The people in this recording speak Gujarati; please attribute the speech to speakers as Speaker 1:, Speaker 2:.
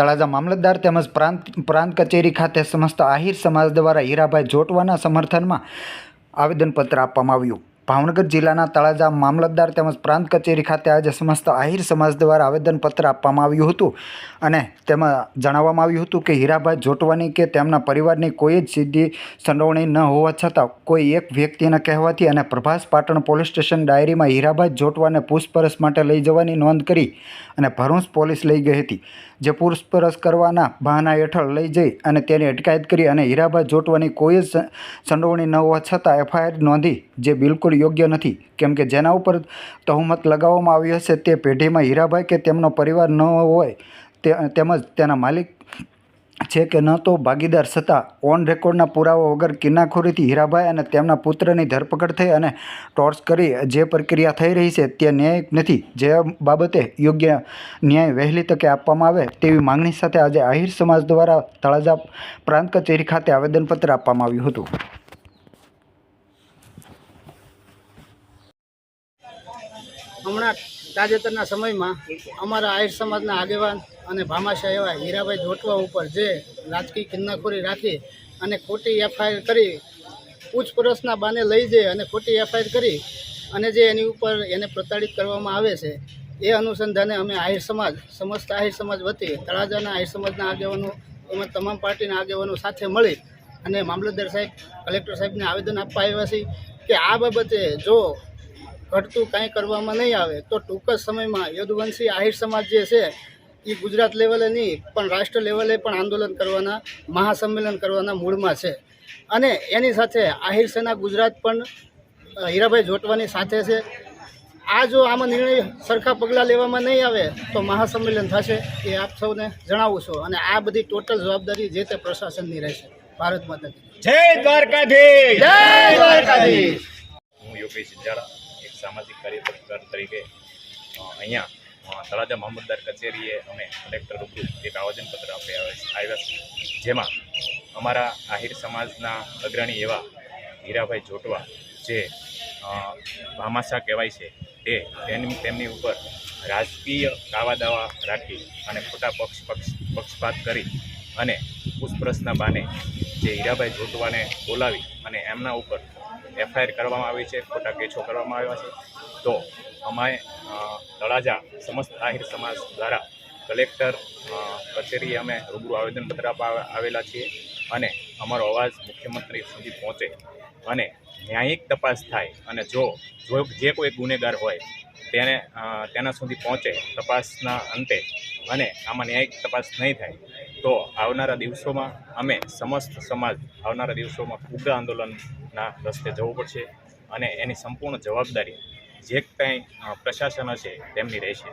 Speaker 1: તળાજા મામલતદાર તેમજ પ્રાંત પ્રાંત કચેરી ખાતે સમસ્ત આહિર સમાજ દ્વારા હીરાભાઈ જોટવાના સમર્થનમાં આવેદનપત્ર આપવામાં આવ્યું. ભાવનગર જિલ્લાના તળાજા મામલતદાર તેમજ પ્રાંત કચેરી ખાતે આજે સમસ્ત આહિર સમાજ દ્વારા આવેદનપત્ર આપવામાં આવ્યું હતું અને તેમાં જણાવવામાં આવ્યું હતું કે હીરાભાઈ જોટવાની કે તેમના પરિવારની કોઈ જ સીધી સંડોવણી ન હોવા છતાં કોઈ એક વ્યક્તિના કહેવાથી અને પ્રભાસ પાટણ પોલીસ સ્ટેશન ડાયરીમાં હીરાભાઈ જોટવાને પૂછપરછ માટે લઈ જવાની નોંધ કરી અને ભરૂચ પોલીસ લઈ ગઈ હતી. જે પૂછપરછ કરવાના બહાના હેઠળ લઈ જઈ અને તેની અટકાયત કરી અને હીરાભાઈ જોટવાની કોઈ જ સંડોવણી ન હોવા છતાં એફઆઈઆર નોંધી જે બિલકુલ યોગ્ય નથી. કેમ કે જેના ઉપર તહોમત લગાવવામાં આવી હશે તે પેઢીમાં હીરાભાઈ કે તેમનો પરિવાર ન હોય તે તેમજ તેના માલિક છે કે ન તો ભાગીદાર છતાં ઓન રેકોર્ડના પુરાવા વગર કિન્નાખોરીથી હીરાભાઈ અને તેમના પુત્રની ધરપકડ થઈ અને ટોર્ચ કરી જે પ્રક્રિયા થઈ રહી છે તે ન્યાયિક નથી. જે બાબતે યોગ્ય ન્યાય વહેલી તકે આપવામાં આવે તેવી માંગણી સાથે આજે આહિર સમાજ દ્વારા તળાજા પ્રાંત કચેરી ખાતે આવેદનપત્ર આપવામાં આવ્યું હતું.
Speaker 2: હમણાં તાજેતરના સમયમાં અમારા આહિર સમાજના આગેવાન અને ભામાશાહ એવા હીરાભાઈ જોટવા ઉપર જે રાજકીય કિન્નાખોરી રાખી અને ખોટી એફઆઈઆર કરી પૂછપરછના બાને લઈ જઈ અને ખોટી એફઆઈઆર કરી અને જે એની ઉપર એને પ્રતાડિત કરવામાં આવે છે, એ અનુસંધાને અમે આહિર સમાજ, સમસ્ત આહિર સમાજ વતી તળાજાના આહિર સમાજના આગેવાનો, એમાં તમામ પાર્ટીના આગેવાનો સાથે મળી અને મામલતદાર સાહેબ, કલેક્ટર સાહેબને આવેદન આપવા આવ્યા છે કે આ બાબતે જો ઘટતું કાંઈ કરવામાં નહીં આવે તો ટૂંક જ સમયમાં યદુવંશી આહિર સમાજ જે છે એ ગુજરાત લેવલે નહીં પણ રાષ્ટ્ર લેવલે પણ આંદોલન કરવાના મહાસંમેલન કરવાના મૂળમાં છે. અને એની સાથે આહિર સેના ગુજરાત પણ હીરાભાઈ જોટવાની સાથે છે. આ જો આમાં નિર્ણય સરખા પગલાં લેવામાં નહીં આવે તો મહાસંમેલન થશે એ આપ સૌને જણાવું છું. અને આ બધી ટોટલ જવાબદારી જે તે પ્રશાસનની રહેશે ભારત માતા
Speaker 3: જય દ્વારકાધીશ!
Speaker 2: જય દ્વારકાધીશ!
Speaker 3: હું યોગેશ એક સામાજિક કાર્યકર તરીકે અહીંયા તળાજા મામલતદાર કચેરીએ અમે કલેક્ટર રૂબરૂ એક આવેદનપત્ર આપ્યા આવ્યા છે જેમાં અમારા આહિર સમાજના અગ્રણી એવા હીરાભાઈ જોટવા જે ભામાશા કહેવાય છે તે તેની, તેમની ઉપર રાજકીય દાવા દાવા રાખી અને ખોટા પક્ષ પક્ષ, પક્ષપાત કરી અને પૂછપરછના બાને જે હીરાભાઈ જોટવાને બોલાવી અને એમના ઉપર એફઆઈઆર કરવામાં આવી છે, ખોટા કેસો કરવામાં આવ્યા છે, તો અમારે તળાજા સમસ્ત આહિર સમાજ દ્વારા કલેક્ટર કચેરી અમે રૂબરૂ આવેદનપત્ર આપવા આવેલા છીએ અને અમારો અવાજ મુખ્યમંત્રી સુધી પહોંચે અને ન્યાયિક તપાસ થાય અને જો જે કોઈ ગુનેગાર હોય તેને તેના સુધી પહોંચે તપાસના અંતે અને આમાં ન્યાયિક તપાસ નહીં થાય, તો આવનારા દિવસોમાં અમે સમસ્ત સમાજ આવનારા દિવસોમાં ઉગ્ર આંદોલનના રસ્તે જવું પડશે અને એની સંપૂર્ણ જવાબદારી જે કાંઈ પ્રશાસન હશે તેમની રહેશે.